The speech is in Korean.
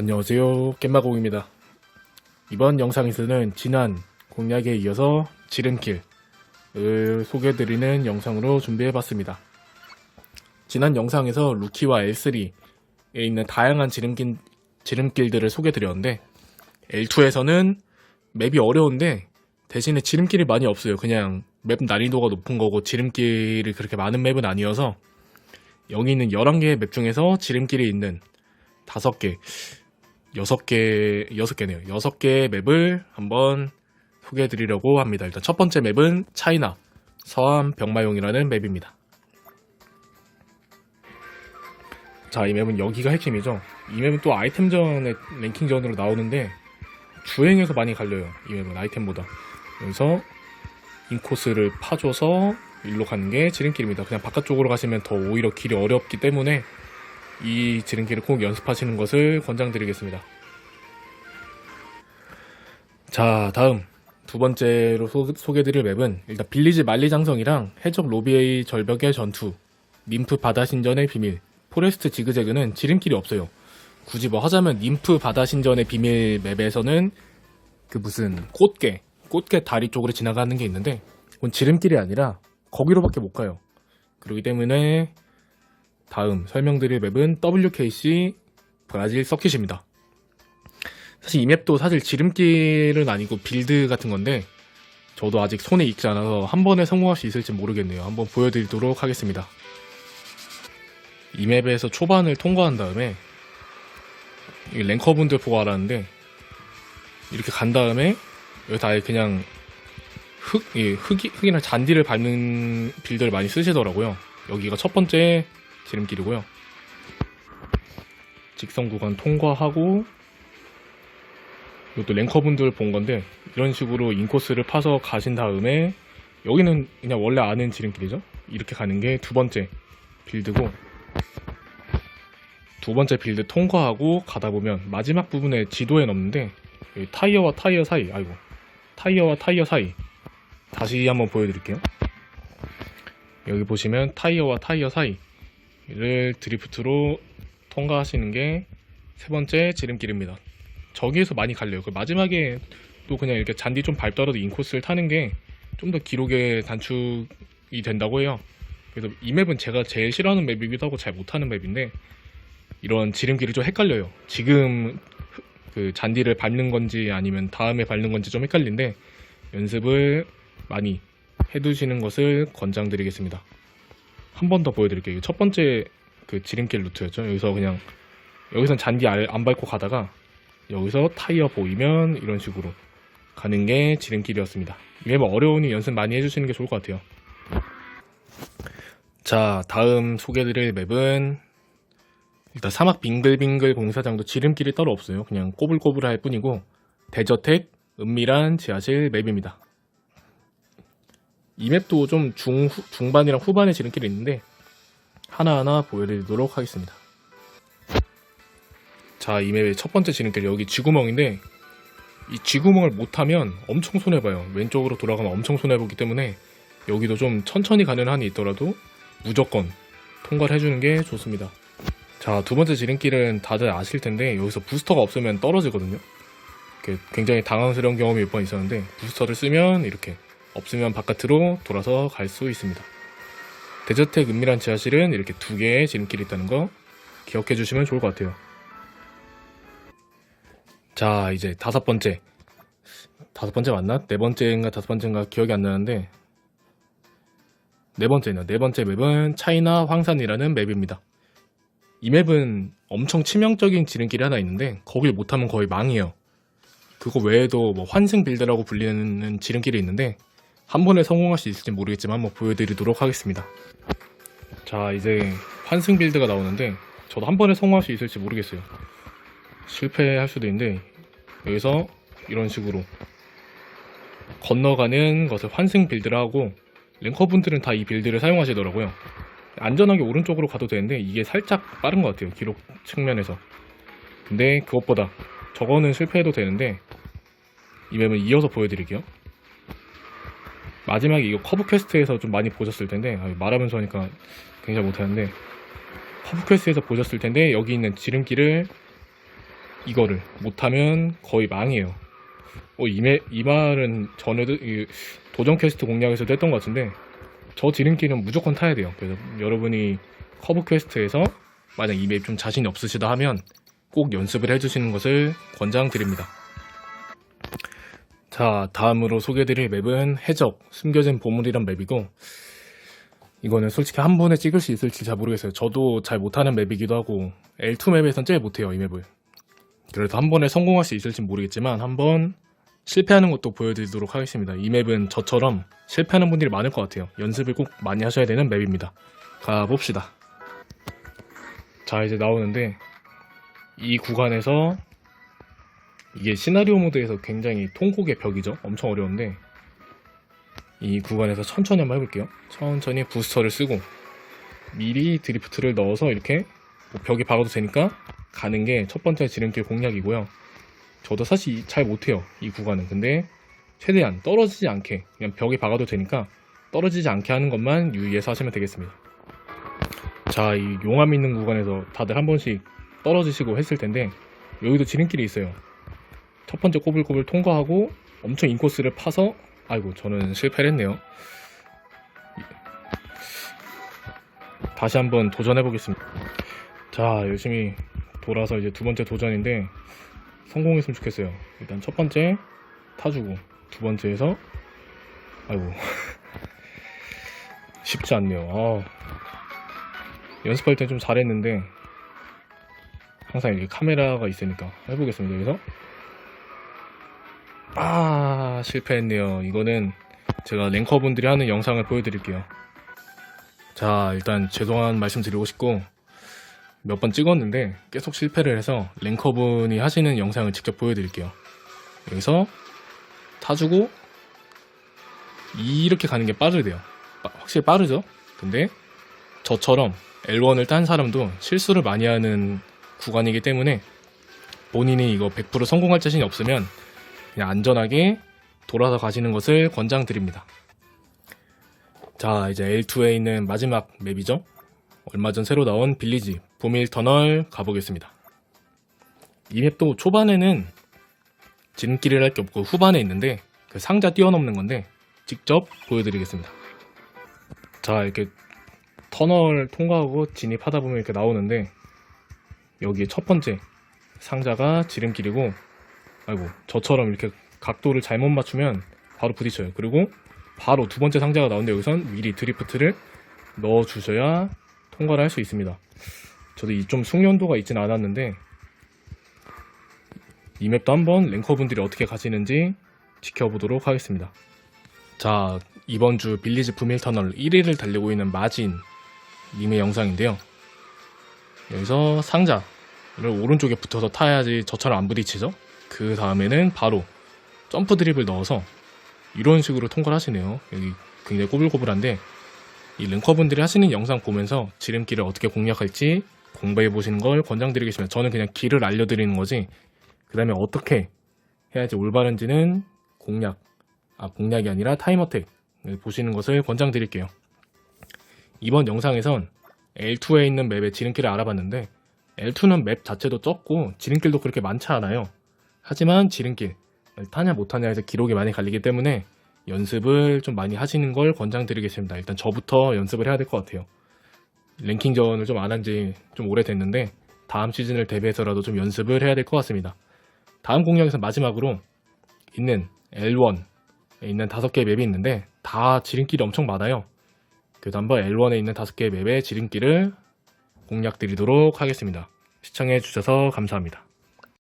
안녕하세요. 깻마공입니다. 이번 영상에서는 지난 공략에 이어서 지름길을 소개해드리는 영상으로 준비해봤습니다. 지난 영상에서 루키와 L3에 있는 다양한 지름길, 지름길들을 소개해드렸는데 L2에서는 맵이 어려운데 대신에 지름길이 많이 없어요. 그냥 맵 난이도가 높은 거고 지름길이 그렇게 많은 맵은 아니어서 여기 있는 11개의 맵 중에서 지름길이 있는 5개 여섯 개, 여섯 개네요. 여섯 개의 맵을 한번 소개해 드리려고 합니다. 일단 첫 번째 맵은 차이나 서암 병마용이라는 맵입니다. 자, 이 맵은 여기가 핵심이죠. 이 맵은 또 아이템전의 랭킹전으로 나오는데 주행에서 많이 갈려요. 이 맵은 아이템보다. 여기서 인코스를 파줘서 일로 가는 게 지름길입니다. 그냥 바깥쪽으로 가시면 더 오히려 길이 어렵기 때문에 이 지름길을 꼭 연습하시는 것을 권장드리겠습니다. 자, 다음 두 번째로 소, 소개드릴 맵은 일단 빌리지 만리장성이랑 해적 로비의 절벽의 전투, 님프 바다 신전의 비밀, 포레스트 지그재그는 지름길이 없어요. 굳이 뭐 하자면 님프 바다 신전의 비밀 맵에서는 그 무슨 꽃게, 꽃게 다리 쪽으로 지나가는 게 있는데 그건 지름길이 아니라 거기로밖에 못 가요. 그렇기 때문에 다음 설명드릴 맵은 WKC 브라질 서킷입니다. 사실 이 맵도 사실 지름길은 아니고 빌드 같은 건데 저도 아직 손에 익지 않아서 한 번에 성공할 수 있을지 모르겠네요. 한번 보여드리도록 하겠습니다. 이 맵에서 초반을 통과한 다음에 이 랭커분들 보고 알았는데 이렇게 간 다음에 여기다 아예 그냥 흙, 예, 흙이, 흙이나 잔디를 밟는 빌드를 많이 쓰시더라고요. 여기가 첫 번째 지름길이고요. 직선 구간 통과하고 이것도 랭커분들 본 건데 이런 식으로 인코스를 파서 가신 다음에 여기는 그냥 원래 아는 지름길이죠. 이렇게 가는 게 두 번째 빌드고 두 번째 빌드 통과하고 가다 보면 마지막 부분에 지도에 넣는데 타이어와 타이어 사이 아이고 타이어와 타이어 사이 다시 한번 보여드릴게요. 여기 보시면 타이어와 타이어 사이 를 드리프트로 통과하시는 게 세 번째 지름길입니다. 저기에서 많이 갈려요. 그 마지막에 또 그냥 이렇게 잔디 좀 밟더라도 인코스를 타는 게 좀 더 기록에 단축이 된다고 해요. 그래서 이 맵은 제가 제일 싫어하는 맵이기도 하고 잘 못하는 맵인데 이런 지름길이 좀 헷갈려요. 지금 그 잔디를 밟는 건지 아니면 다음에 밟는 건지 좀 헷갈린데 연습을 많이 해두시는 것을 권장드리겠습니다. 한 번 더 보여드릴게요. 첫 번째 그 지름길 루트였죠. 여기서 그냥 여기선 잔디 알- 안 밟고 가다가 여기서 타이어 보이면 이런 식으로 가는 게 지름길이었습니다. 이 맵은 어려우니 연습 많이 해주시는 게 좋을 것 같아요. 자, 다음 소개드릴 맵은 일단 사막 빙글빙글 공사장도 지름길이 따로 없어요. 그냥 꼬불꼬불할 뿐이고 대저택 은밀한 지하실 맵입니다. 이 맵도 좀 중, 후- 중반이랑 후반에 지름길이 있는데 하나하나 보여드리도록 하겠습니다. 자, 이 맵의 첫 번째 지름길 여기 쥐구멍인데 이 쥐구멍을 못하면 엄청 손해봐요. 왼쪽으로 돌아가면 엄청 손해보기 때문에 여기도 좀 천천히 가는 한이 있더라도 무조건 통과를 해주는 게 좋습니다. 자, 두 번째 지름길은 다들 아실 텐데 여기서 부스터가 없으면 떨어지거든요. 굉장히 당황스러운 경험이 몇 번 있었는데 부스터를 쓰면 이렇게 없으면 바깥으로 돌아서 갈 수 있습니다. 데저텍 은밀한 지하실은 이렇게 두 개의 지름길이 있다는 거 기억해 주시면 좋을 것 같아요. 자, 이제 다섯 번째. 다섯 번째 맞나? 네 번째인가 다섯 번째인가 기억이 안 나는데 네 번째네요. 네 번째 맵은 차이나 황산이라는 맵입니다. 이 맵은 엄청 치명적인 지름길이 하나 있는데 거길 못하면 거의 망해요. 그거 외에도 뭐 환승 빌드라고 불리는 지름길이 있는데 한 번에 성공할 수 있을지 모르겠지만 한번 보여드리도록 하겠습니다. 자 이제 환승 빌드가 나오는데 저도 한 번에 성공할 수 있을지 모르겠어요. 실패할 수도 있는데 여기서 이런 식으로 건너가는 것을 환승 빌드를 하고 랭커분들은 다 이 빌드를 사용하시더라고요. 안전하게 오른쪽으로 가도 되는데 이게 살짝 빠른 것 같아요. 기록 측면에서. 근데 그것보다 저거는 실패해도 되는데 이 맵은 이어서 보여드릴게요. 마지막에 이거 커브 퀘스트에서 좀 많이 보셨을 텐데 아, 말하면서 하니까 굉장히 못하는데 커브 퀘스트에서 보셨을 텐데 여기 있는 지름길을 이거를 못하면 거의 망해요. 어, 이, 매- 이 말은 전에도 이 도전 퀘스트 공략에서도 했던 것 같은데 저 지름길은 무조건 타야 돼요. 그래서 여러분이 커브 퀘스트에서 만약 이 맵 좀 자신이 없으시다 하면 꼭 연습을 해주시는 것을 권장드립니다. 자, 다음으로 소개해드릴 맵은 해적, 숨겨진 보물이란 맵이고 이거는 솔직히 한 번에 찍을 수 있을지 잘 모르겠어요. 저도 잘 못하는 맵이기도 하고 L2 맵에선 제일 못해요, 이 맵을. 그래서 한 번에 성공할 수 있을지 모르겠지만 한번 실패하는 것도 보여드리도록 하겠습니다. 이 맵은 저처럼 실패하는 분들이 많을 것 같아요. 연습을 꼭 많이 하셔야 되는 맵입니다. 가봅시다. 자, 이제 나오는데 이 구간에서 이게 시나리오 모드에서 굉장히 통곡의 벽이죠. 엄청 어려운데 이 구간에서 천천히 한번 해볼게요. 천천히 부스터를 쓰고 미리 드리프트를 넣어서 이렇게 뭐 벽에 박아도 되니까 가는 게 첫 번째 지름길 공략이고요. 저도 사실 잘 못해요. 이 구간은. 근데 최대한 떨어지지 않게 그냥 벽에 박아도 되니까 떨어지지 않게 하는 것만 유의해서 하시면 되겠습니다. 자, 이 용암 있는 구간에서 다들 한 번씩 떨어지시고 했을 텐데 여기도 지름길이 있어요. 첫 번째 꼬불꼬불 통과하고 엄청 인코스를 파서 아이고 저는 실패를 했네요. 다시 한번 도전해 보겠습니다. 자 열심히 돌아서 이제 두 번째 도전인데 성공했으면 좋겠어요. 일단 첫 번째 타주고 두 번째에서 아이고 쉽지 않네요. 아, 연습할 땐좀 잘했는데 항상 이렇게 카메라가 있으니까 해보겠습니다. 여기서 아 실패했네요. 이거는 제가 랭커분들이 하는 영상을 보여드릴게요. 자 일단 죄송한 말씀 드리고 싶고 몇 번 찍었는데 계속 실패를 해서 랭커분이 하시는 영상을 직접 보여드릴게요. 여기서 타주고 이렇게 가는 게 빠르대요. 빠- 확실히 빠르죠? 근데 저처럼 L1을 딴 사람도 실수를 많이 하는 구간이기 때문에 본인이 이거 100% 성공할 자신이 없으면 그냥 안전하게 돌아서 가시는 것을 권장드립니다. 자, 이제 L2에 있는 마지막 맵이죠. 얼마 전 새로 나온 빌리지 보밀 터널 가보겠습니다. 이 맵도 초반에는 지름길을 할 게 없고 후반에 있는데 그 상자 뛰어넘는 건데 직접 보여드리겠습니다. 자, 이렇게 터널 통과하고 진입하다 보면 이렇게 나오는데 여기에 첫 번째 상자가 지름길이고 아이고 저처럼 이렇게 각도를 잘못 맞추면 바로 부딪혀요. 그리고 바로 두 번째 상자가 나오는데 여기선 미리 드리프트를 넣어 주셔야 통과를 할 수 있습니다. 저도 이 좀 숙련도가 있진 않았는데 이 맵도 한번 랭커분들이 어떻게 가시는지 지켜보도록 하겠습니다. 자 이번 주 빌리지 부밀 터널 1위를 달리고 있는 마진 님의 영상인데요. 여기서 상자를 오른쪽에 붙어서 타야지 저처럼 안 부딪히죠? 그 다음에는 바로 점프 드립을 넣어서 이런 식으로 통과를 하시네요. 여기 굉장히 꼬불꼬불한데 이 랭커분들이 하시는 영상 보면서 지름길을 어떻게 공략할지 공부해 보시는 걸 권장드리겠습니다. 저는 그냥 길을 알려드리는 거지. 그 다음에 어떻게 해야지 올바른지는 공략, 아 공략이 아니라 타임어택 보시는 것을 권장드릴게요. 이번 영상에선 L2에 있는 맵의 지름길을 알아봤는데 L2는 맵 자체도 적고 지름길도 그렇게 많지 않아요. 하지만 지름길 타냐 못타냐 해서 기록이 많이 갈리기 때문에 연습을 좀 많이 하시는 걸 권장드리겠습니다. 일단 저부터 연습을 해야 될 것 같아요. 랭킹전을 좀 안 한 지 좀 오래됐는데 다음 시즌을 대비해서라도 좀 연습을 해야 될 것 같습니다. 다음 공략에서 마지막으로 있는 L1에 있는 다섯 개의 맵이 있는데 다 지름길이 엄청 많아요. 그래서 한번 L1에 있는 다섯 개의 맵의 지름길을 공략 드리도록 하겠습니다. 시청해 주셔서 감사합니다.